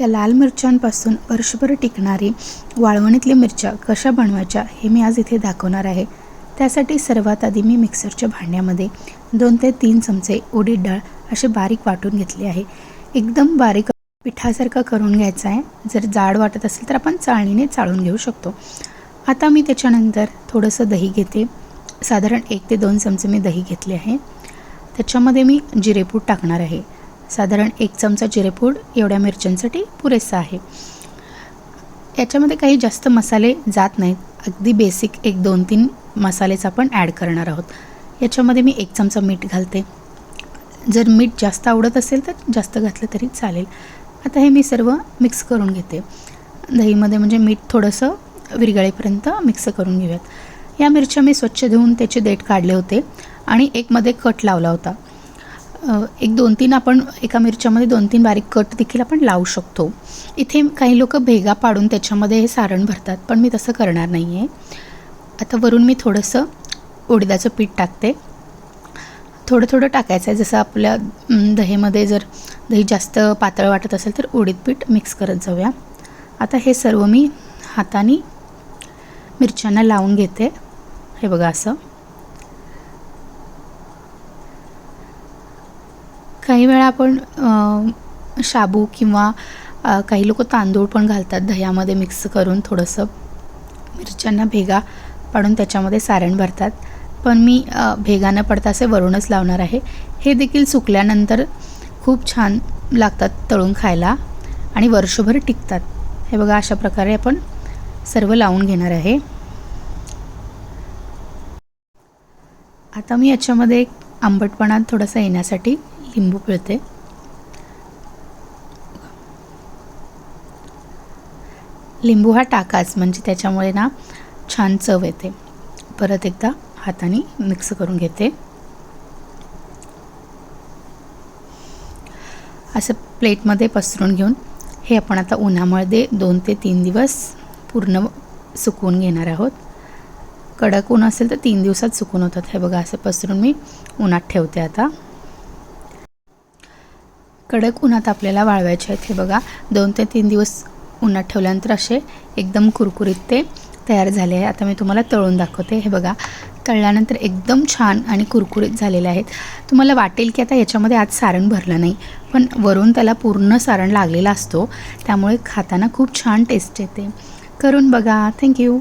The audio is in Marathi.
या लाल मिरच्यांपासून वर्षभर टिकणारी वाळवणीतली मिरच्या कशा बनवायच्या हे मी आज इथे दाखवणार आहे. त्यासाठी सर्वात आधी मी मिक्सरच्या भांड्यामध्ये दोन ते तीन चमचे उडीद डाळ असे बारीक वाटून घेतले आहे. एकदम बारीक पिठासारखं करून घ्यायचं आहे. जर जाड वाटत असेल तर आपण चाळणीने चाळून घेऊ शकतो. आता मी त्याच्यानंतर थोडंसं दही घेते. साधारण एक ते दोन चमचे मी दही घेतले आहे. त्याच्यामध्ये मी जिरेपूड टाकणार आहे. साधारण एक चमचा जिरेपूड एवढ्या मिरच्यांसाठी पुरेसा आहे. याच्यामध्ये काही जास्त मसाले जात नाहीत. अगदी बेसिक एक दोन तीन मसालेच आपण ॲड करणार आहोत. याच्यामध्ये मी एक चमचा मीठ घालते. जर मीठ जास्त आवडत असेल तर जास्त घातलं तरी चालेल. आता हे मी सर्व मिक्स करून घेते. दहीमध्ये म्हणजे मीठ थोडंसं विरगळेपर्यंत मिक्स करून घेऊयात. या मिरच्या मी स्वच्छ धुवून त्याचे देठ काढले होते आणि एकमध्ये कट लावला होता. एक दोन तीन आपण एका मिरच्यामध्ये दोन तीन बारीक कट देखील आपण लावू शकतो. इथे काही लोक भेगा पाडून त्याच्यामध्ये हे सारण भरतात पण मी तसं करणार नाही आहे आता वरून मी थोडंसं उडदाचं पीठ टाकते. थोडं थोडं टाकायचं आहे. जसं आपल्या दहीमध्ये जर दही जास्त पातळ वाटत असेल तर उडीद पीठ मिक्स करत जाऊया. आता हे सर्व मी हाताने मिरच्यांना लावून घेते. हे बघा असं. काही वेळा आपण शाबू किंवा काही लोक तांदूळ पण घालतात दह्यामध्ये मिक्स करून थोडंसं. मिरच्यांना भेगा पाडून त्याच्यामध्ये सारण भरतात. पण मी भेगा न पडता असे वरूनच लावणार आहे. हे देखील सुकल्यानंतर खूप छान लागतात तळून खायला आणि वर्षभर टिकतात. हे बघा अशा प्रकारे आपण सर्व लावून घेणार आहे. आता मी याच्यामध्ये एक आंबटपणा थोडासा येण्यासाठी लिंबू पिळते. लिंबू हा टाकाच म्हणजे त्याच्यामुळे ना छान चव येते. परत एकदा हाताने मिक्स करून घेते. असं प्लेटमध्ये पसरून घेऊन हे आपण आता उन्हामध्ये दोन ते तीन दिवस पूर्ण सुकवून घेणार आहोत. कडक ऊन असेल तर तीन दिवसात सुकून होतात. हे बघा असं पसरून मी उन्हात ठेवते आता. कडक उन्हात आपल्याला वाळवायचे आहेत. हे बघा दोन ते तीन दिवस उन्हात ठेवल्यानंतर असे एकदम कुरकुरीत ते तयार झाले आहे. आता मी तुम्हाला तळून दाखवते. हे बघा तळल्यानंतर एकदम छान आणि कुरकुरीत झालेले आहेत. तुम्हाला वाटेल की आता याच्यामध्ये आज सारण भरलं नाही पण वरून त्याला पूर्ण सारण लागलेला असतो. त्यामुळे खाताना खूप छान टेस्ट येते. करून बघा. थँक्यू